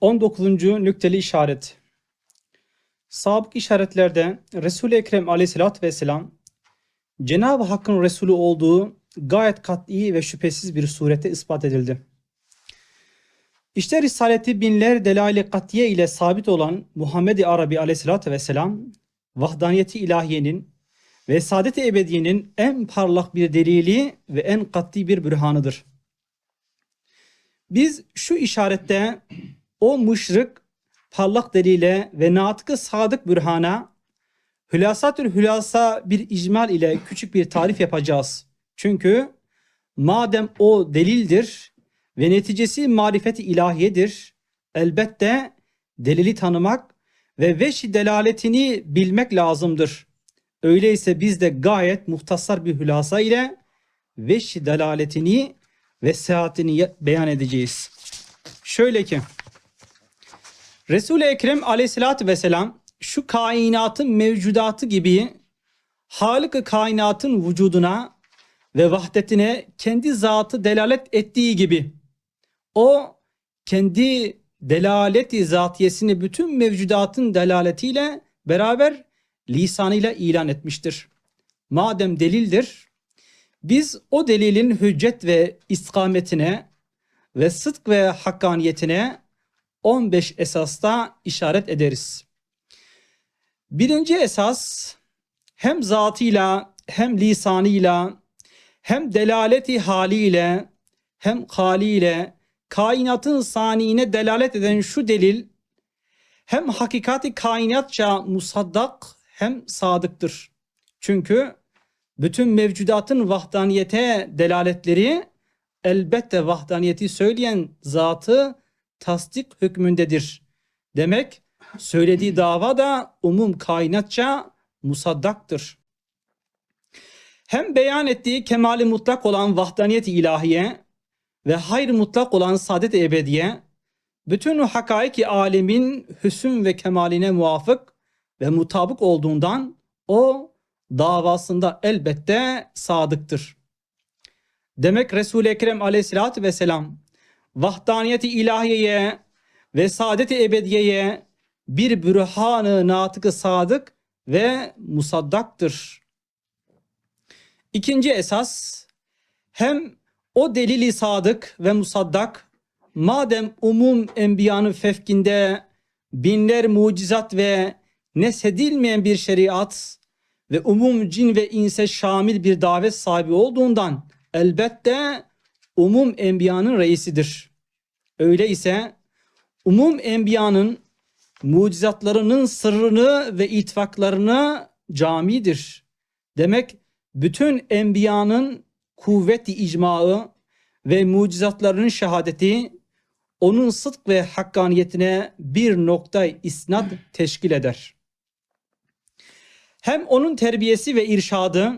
19. nükteli işaret. Sabık işaretlerde Resul-i Ekrem aleyhissalatü vesselam Cenab-ı Hakk'ın Resulü olduğu gayet kat'i ve şüphesiz bir surette ispat edildi. İşte Risaleti binler delail-i katiye ile sabit olan Muhammed-i Arabi aleyhissalatü vesselam vahdaniyeti ilahiyenin ve saadet-i ebediyenin en parlak bir delili ve en kat'i bir bürhanıdır. Biz şu işarette o müşrik parlak delile ve natıkı sadık bürhana hülasatül hülasa bir icmal ile küçük bir tarif yapacağız. Çünkü madem o delildir ve neticesi marifeti ilahiyedir elbette delili tanımak ve veş delaletini bilmek lazımdır. Öyleyse biz de gayet muhtasar bir hülasa ile veş delaletini ve seyahatini beyan edeceğiz. Şöyle ki Resul-i Ekrem aleyhissalatü vesselam şu kainatın mevcudatı gibi Halık-ı kainatın vücuduna ve vahdetine kendi zatı delalet ettiği gibi o kendi delaleti zatiyesini bütün mevcudatın delaletiyle beraber lisanıyla ilan etmiştir. Madem delildir biz o delilin hüccet ve istikametine ve sıdk ve hakkaniyetine 15 esasta işaret ederiz. Birinci esas hem zatıyla hem lisanıyla hem delaleti haliyle hem haliyle kainatın saniine delalet eden şu delil hem hakikati kainatça musaddak hem sadıktır. Çünkü bütün mevcudatın vahdaniyete delaletleri elbette vahdaniyeti söyleyen zatı tasdik hükmündedir. Demek söylediği dava da umum kainatça musaddaktır. Hem beyan ettiği kemali mutlak olan vahdaniyet ilahiye ve hayr mutlak olan saadet ebediye bütün hakaiki alemin hüsn ve kemaline muvafık ve mutabık olduğundan o davasında elbette sadıktır. Demek Resul-i Ekrem aleyhissalatü vesselam vahdaniyeti ilahiyeye ve saadet-i ebediyeye bir bürhanı natıkı sadık ve musaddaktır. İkinci esas hem o delili sadık ve musaddak madem umum enbiyanın fevkinde binler mucizat ve nesedilmeyen bir şeriat ve umum cin ve inse şamil bir davet sahibi olduğundan elbette umum enbiyanın reisidir. Öyleyse umum enbiyanın mucizatlarının sırrını ve ittifaklarını camidir. Demek bütün enbiyanın kuvveti icmağı ve mucizatlarının şehadeti onun sıdk ve hakkaniyetine bir nokta isnat teşkil eder. Hem onun terbiyesi ve irşadı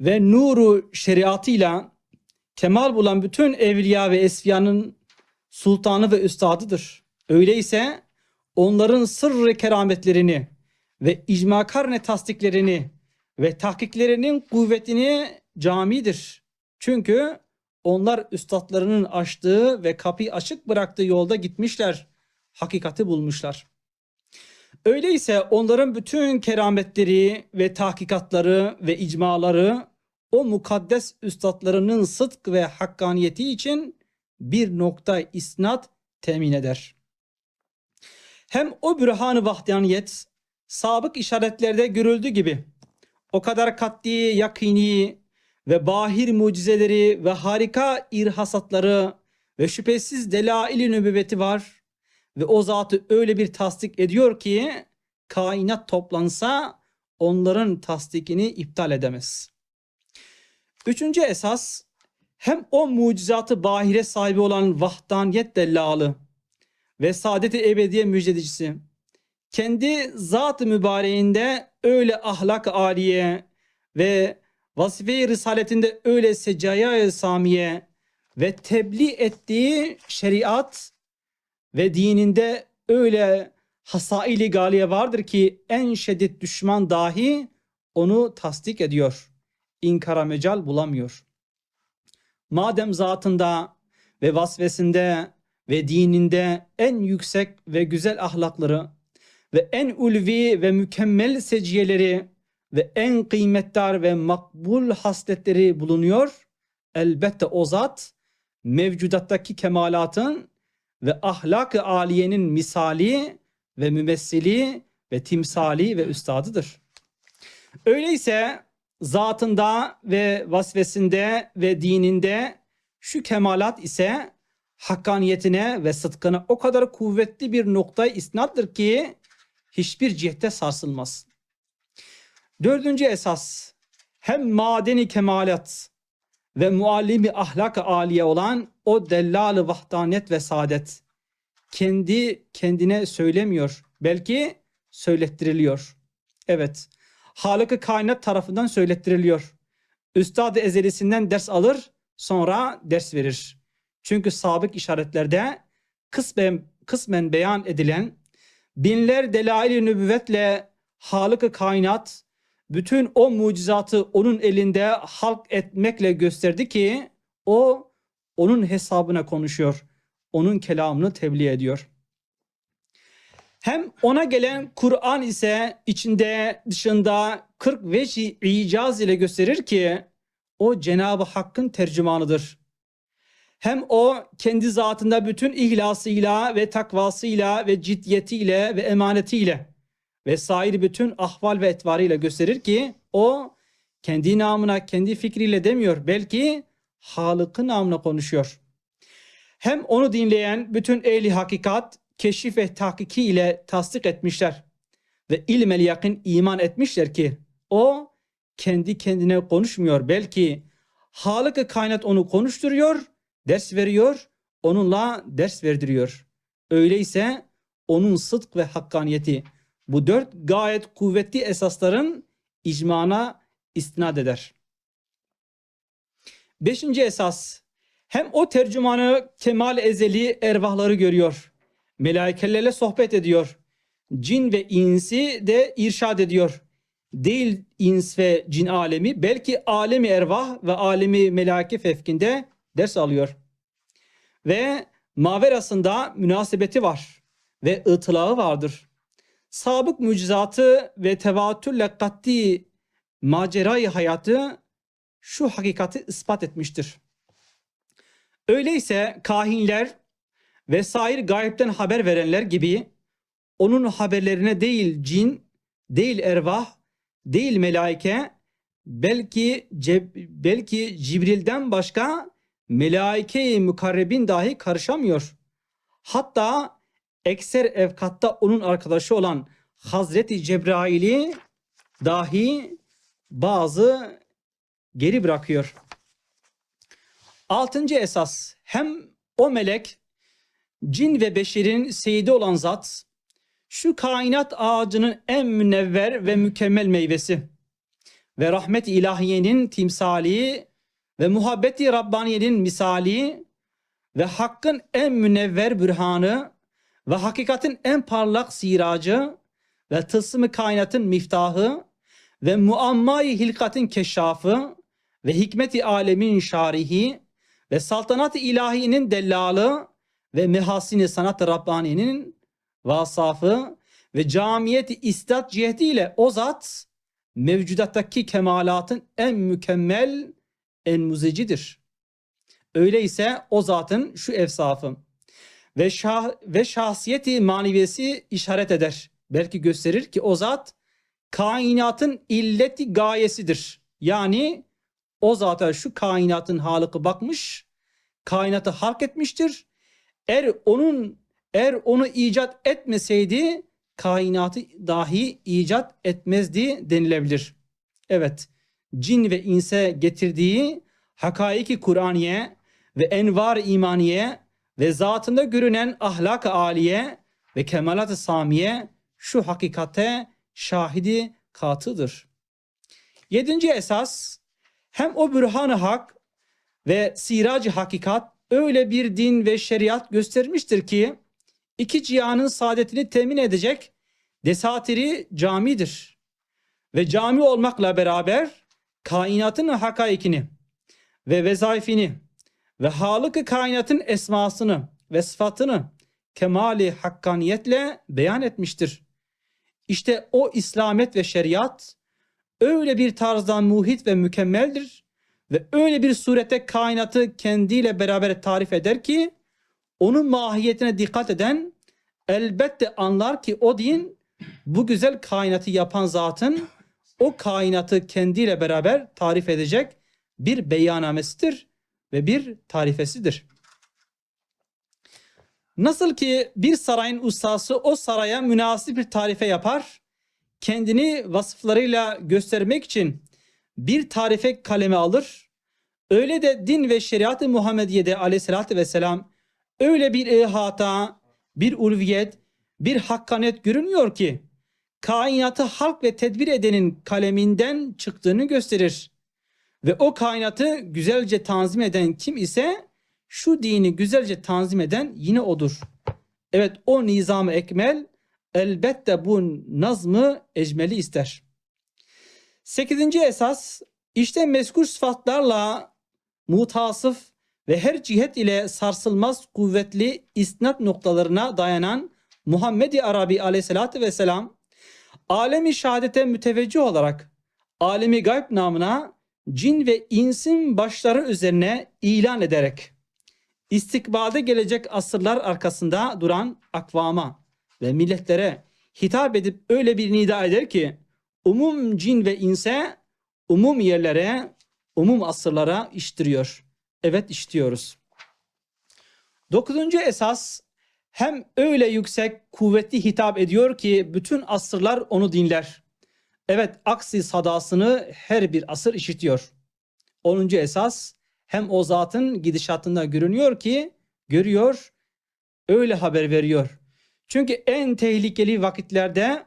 ve nuru şeriatıyla kemal bulan bütün evliya ve esfiyanın sultanı ve üstadıdır. Öyleyse onların sırrı kerametlerini ve icmakarne tasdiklerini ve tahkiklerinin kuvvetini camidir. Çünkü onlar üstadlarının açtığı ve kapıyı açık bıraktığı yolda gitmişler. Hakikati bulmuşlar. Öyleyse onların bütün kerametleri ve tahkikatları ve icmaları o mukaddes üstadlarının sıdk ve hakkaniyeti için bir nokta isnat temin eder. Hem o bürhan-ı vahdaniyet sabık işaretlerde görüldüğü gibi o kadar katli, yakini ve bahir mucizeleri ve harika irhasatları ve şüphesiz delail-i nübüvveti var ve o zatı öyle bir tasdik ediyor ki kainat toplansa onların tasdikini iptal edemez. Üçüncü esas hem o mucizatı bahire sahibi olan vahdaniyet dellalı ve saadet-i ebediye müjdecisi kendi zat-ı mübareğinde öyle ahlak aliye ve vazife-i risaletinde öyle secaya samiye ve tebliğ ettiği şeriat ve dininde öyle hasaili galiye vardır ki en şiddet düşman dahi onu tasdik ediyor. İnkara mecal bulamıyor. Madem zatında ve vasfesinde ve dininde en yüksek ve güzel ahlakları ve en ulvi ve mükemmel seciyeleri ve en kıymetdar ve makbul hasletleri bulunuyor. Elbette o zat mevcudattaki kemalatın ve ahlak-ı aliyenin misali ve mümessili ve timsali ve üstadıdır. Öyleyse zatında ve vasfesinde ve dininde şu kemalat ise hakkaniyetine ve sıdkına o kadar kuvvetli bir noktaya isnattır ki hiçbir cihette sarsılmaz. Dördüncü esas hem madeni kemalat ve muallimi ahlak-ı aliye olan o dellal-ı vahdanet ve saadet kendi kendine söylemiyor. Belki söylettiriliyor. Evet. Halık-ı kainat tarafından söylettiriliyor. Üstad-ı ezelisinden ders alır, sonra ders verir. Çünkü sabık işaretlerde kısmen, kısmen beyan edilen binler delail-i nübüvvetle Halık-ı kainat bütün o mucizatı onun elinde halk etmekle gösterdi ki o onun hesabına konuşuyor. Onun kelamını tebliğ ediyor. Hem ona gelen Kur'an ise içinde dışında 40 veci icaz ile gösterir ki o Cenab-ı Hakk'ın tercümanıdır. Hem o kendi zatında bütün ihlasıyla ve takvasıyla ve ciddiyetiyle ve emanetiyle vesaire bütün ahval ve etvarıyla gösterir ki o kendi namına, kendi fikriyle demiyor. Belki Halık'ın namına konuşuyor. Hem onu dinleyen bütün ehli hakikat keşif ve tahkiki ile tasdik etmişler. Ve ilmel yakın iman etmişler ki o kendi kendine konuşmuyor. Belki Halık-ı kainat onu konuşturuyor, ders veriyor, onunla ders verdiriyor. Öyleyse onun sıdk ve hakkaniyeti bu dört gayet kuvvetli esasların icmana istinad eder. Beşinci esas hem o tercümanı kemal ezeli ervahları görüyor. Melaikelerle sohbet ediyor. Cin ve insi de irşad ediyor. Değil ins ve cin alemi belki alemi ervah ve alemi melaike fevkinde ders alıyor. Ve maverasında münasebeti var ve ıtılağı vardır sabık mucizatı ve tevatürle katli macerayı hayatı şu hakikati ispat etmiştir. Öyleyse kahinler ve sair gayipten haber verenler gibi onun haberlerine değil cin, değil ervah, değil melaike, belki belki Cibril'den başka melaike-i mukarrebin dahi karışamıyor. Hatta ekser evkatta onun arkadaşı olan Hazreti Cebrail'i dahi bazı geri bırakıyor. Altıncı esas hem o melek cin ve beşerin seyidi olan zat şu kainat ağacının en münevver ve mükemmel meyvesi ve rahmet ilahiyenin timsali ve muhabbeti Rabbaniyenin misali ve hakkın en münevver bürhanı ve hakikatin en parlak siracı ve tılsımı kainatın miftahı ve muammayı hilkatin keşşafı ve hikmeti alemin şarihi ve saltanat-ı ilahinin dellalı ve mehasini sanat Rabbani'nin vasafı ve camiyeti istat cihetiyle o zat mevcudattaki kemalatın en mükemmel, en muzecidir. Öyleyse o zatın şu efsafı ve şah ve şahsiyeti maneviyesi işaret eder. Belki gösterir ki o zat kainatın illeti gayesidir. Yani o zata şu kainatın halıkı bakmış, kainatı halk etmiştir. Er onun er onu icat etmeseydi kainatı dahi icat etmezdi denilebilir. Evet, cin ve inse getirdiği hakaiki Kur'aniye ve envar imaniye ve zatında görünen ahlak-ı aliye ve kemalat-ı samiye şu hakikate şahidi katıdır. Yedinci esas hem o bürhan-ı hak ve siracı hakikat öyle bir din ve şeriat göstermiştir ki iki cihanın saadetini temin edecek desatiri camidir. Ve cami olmakla beraber kainatın hakaikini ve vezaifini ve halık kainatın esmasını ve sıfatını kemali hakkaniyetle beyan etmiştir. İşte o İslamet ve şeriat öyle bir tarzdan muhit ve mükemmeldir ve öyle bir surette kainatı kendiyle beraber tarif eder ki onun mahiyetine dikkat eden elbette anlar ki o din bu güzel kainatı yapan zatın o kainatı kendiyle beraber tarif edecek bir beyannamesidir ve bir tarifesidir. Nasıl ki bir sarayın ustası o saraya münasip bir tarife yapar, kendini vasıflarıyla göstermek için bir tarife kaleme alır, öyle de din ve şeriat-ı Muhammediye'de aleyhissalatü vesselam öyle bir ihata, bir ulviyet, bir hakkaniyet görünüyor ki kainatı halk ve tedbir edenin kaleminden çıktığını gösterir. Ve o kainatı güzelce tanzim eden kim ise şu dini güzelce tanzim eden yine odur. Evet o nizam-ı ekmel elbette bu nazmı ecmeli ister. Sekizinci esas işte mezkur sıfatlarla mutasıf ve her cihet ile sarsılmaz kuvvetli isnat noktalarına dayanan Muhammed-i Arabi aleyhissalatü vesselam alemi şehadete müteveccih olarak alemi gayb namına cin ve insin başları üzerine ilan ederek istikbalde gelecek asırlar arkasında duran akvama ve milletlere hitap edip öyle bir nida eder ki umum cin ve inse umum yerlere, umum asırlara iştiriyor. Evet iştiyoruz. Dokuzuncu esas hem öyle yüksek kuvvetli hitap ediyor ki bütün asırlar onu dinler. Evet aksi sadasını her bir asır işitiyor. Onuncu esas hem o zatın gidişatında görünüyor ki görüyor öyle haber veriyor. Çünkü en tehlikeli vakitlerde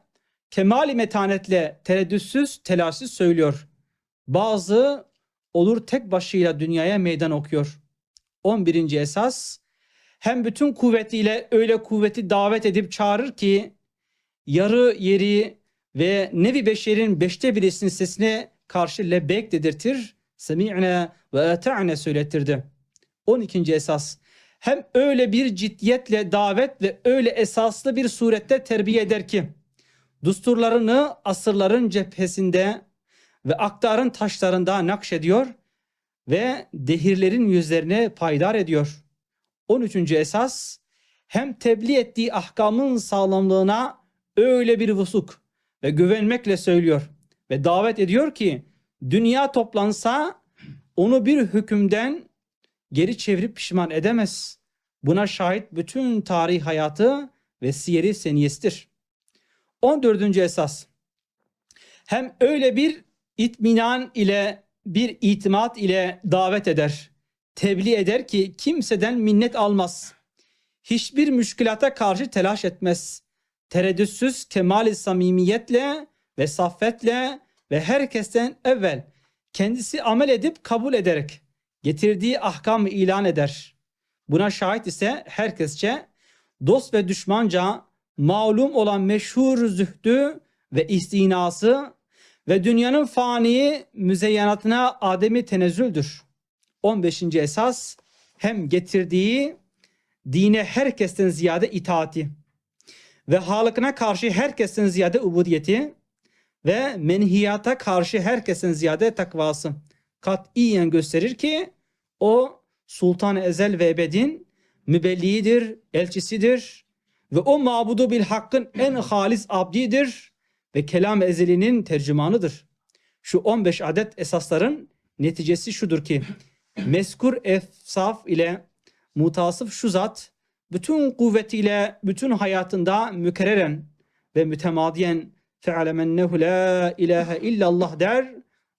kemali metanetle tereddütsüz telaşsız söylüyor. Bazı olur tek başıyla dünyaya meydan okuyor. 11. esas hem bütün kuvvetiyle öyle kuvveti davet edip çağırır ki yarı yeri ve nevi beşerin beşte birisinin sesine karşı lebbek dedirtir. Semi'ne ve eta'ne söylettirdi. 12. esas hem öyle bir ciddiyetle davet ve öyle esaslı bir surette terbiye eder ki dusturlarını asırların cephesinde ve aktarın taşlarında nakşediyor ve dehirlerin yüzlerine paydar ediyor. 13. esas hem tebliğ ettiği ahkamın sağlamlığına öyle bir vusuk ve güvenmekle söylüyor ve davet ediyor ki dünya toplansa onu bir hükümden geri çevirip pişman edemez. Buna şahit bütün tarih hayatı ve siyeri seniyesidir. 14. esas hem öyle bir itminan ile bir itimat ile davet eder, tebliğ eder ki kimseden minnet almaz. Hiçbir müşkülata karşı telaş etmez. Tereddütsüz kemal-i samimiyetle ve saffetle ve herkesten evvel kendisi amel edip kabul ederek getirdiği ahkamı ilan eder. Buna şahit ise herkesçe dost ve düşmanca malum olan meşhur zühdü ve istinası ve dünyanın fani müzeyyenatına ademi tenezzüldür. 15. esas hem getirdiği dine herkesten ziyade itaati ve halıkına karşı herkesten ziyade ubudiyeti ve menhiyata karşı herkesin ziyade takvası katiyen gösterir ki o Sultan Ezel ve Ebed'in mübelliğidir, elçisidir ve o mabudu bil hakkın en halis abdidir ve kelam ezelinin tercümanıdır. Şu 15 adet esasların neticesi şudur ki meskur efsaf ile mutasıf şu zat bütün kuvvetiyle bütün hayatında mükerreren ve mütemadiyen fe'alemennehu la ilahe illallah der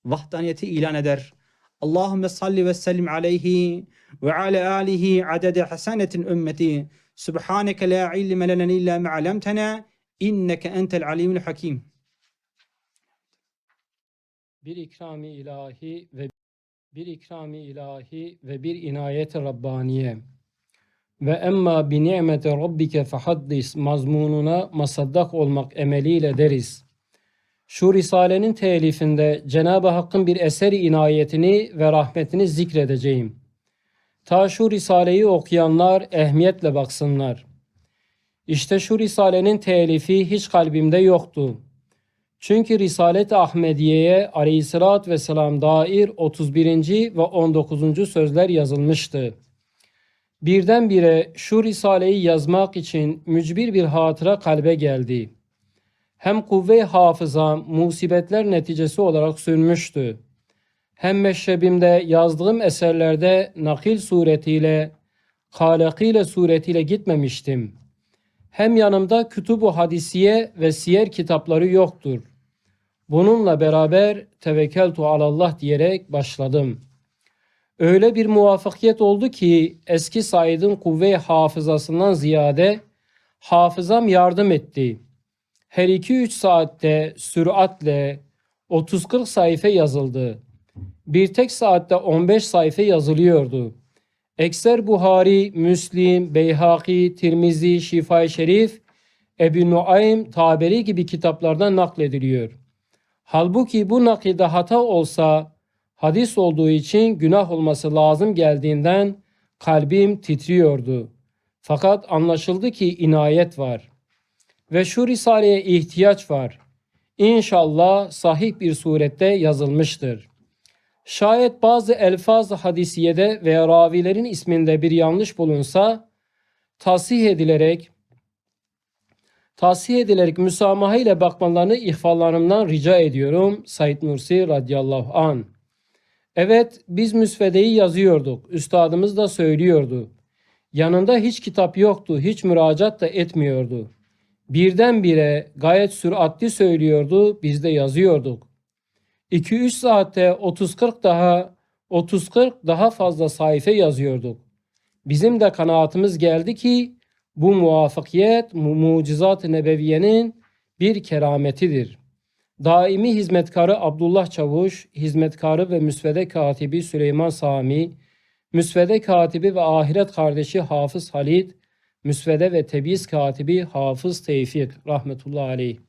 vahdaniyeti ilan eder. Allahümme salli ve sellim aleyhi ve ala alihi adede hasanetin ümmeti. Subhaneke la ilme lenen illa me'alemtena inneke entel alimul hakim. bir ikrami ilahi ve bir ikrami ilahi ve bir inayet Rabbaniye ve emma bi ni'meti rabbike fehaddis mazmununa masaddak olmak emeliyle deriz. Şu Risalenin telifinde Cenab-ı Hakk'ın bir eseri inayetini ve rahmetini zikredeceğim. Ta şu Risale'yi okuyanlar ehmiyetle baksınlar. İşte şu Risale'nin telifi hiç kalbimde yoktu. Çünkü Risalet-i Ahmediye'ye aleyhissalat ve selam dair 31. ve 19. sözler yazılmıştı. Birdenbire şu Risale'yi yazmak için mücbir bir hatıra kalbe geldi. Hem kuvve-i hafıza musibetler neticesi olarak sürmüştü. Hem meşrebimde yazdığım eserlerde nakil suretiyle, kalakile suretiyle gitmemiştim. Hem yanımda kütüb-u hadisiye ve siyer kitapları yoktur. Bununla beraber tevekkeltu alallah diyerek başladım. Öyle bir muvaffakiyet oldu ki eski Said'in kuvve hafızasından ziyade hafızam yardım etti. Her 2-3 saatte süratle 30-40 sayfa yazıldı. Bir tek saatte 15 sayfa yazılıyordu. Ekser Buhari, Müslim, Beyhaki, Tirmizi, Şifa-i Şerif, Ebu Nuaym, Taberi gibi kitaplardan naklediliyor. Halbuki bu nakilde hata olsa hadis olduğu için günah olması lazım geldiğinden kalbim titriyordu. Fakat anlaşıldı ki inayet var. Ve şu risaleye ihtiyaç var. İnşallah sahih bir surette yazılmıştır. Şayet bazı elfaz hadisiyede veya ravilerin isminde bir yanlış bulunsa tasih edilerek tasih edilerek müsamaha ile bakmalarını ihvallarımdan rica ediyorum. Said Nursi radıyallahu an. Evet biz müsvedeyi yazıyorduk. Üstadımız da söylüyordu. Yanında hiç kitap yoktu, hiç müracaat da etmiyordu. Birdenbire gayet süratli söylüyordu, biz de yazıyorduk. 2-3 saatte 30-40 daha 30-40 daha fazla sayfa yazıyorduk. Bizim de kanaatimiz geldi ki bu muvaffakiyet mu- mucizat-ı nebeviyenin bir kerametidir. Daimi hizmetkarı Abdullah Çavuş, hizmetkarı ve müsvede katibi Süleyman Sami, müsvede katibi ve ahiret kardeşi Hafız Halit, müsvede ve tebiz katibi Hafız Tevfik rahmetullahi aleyh.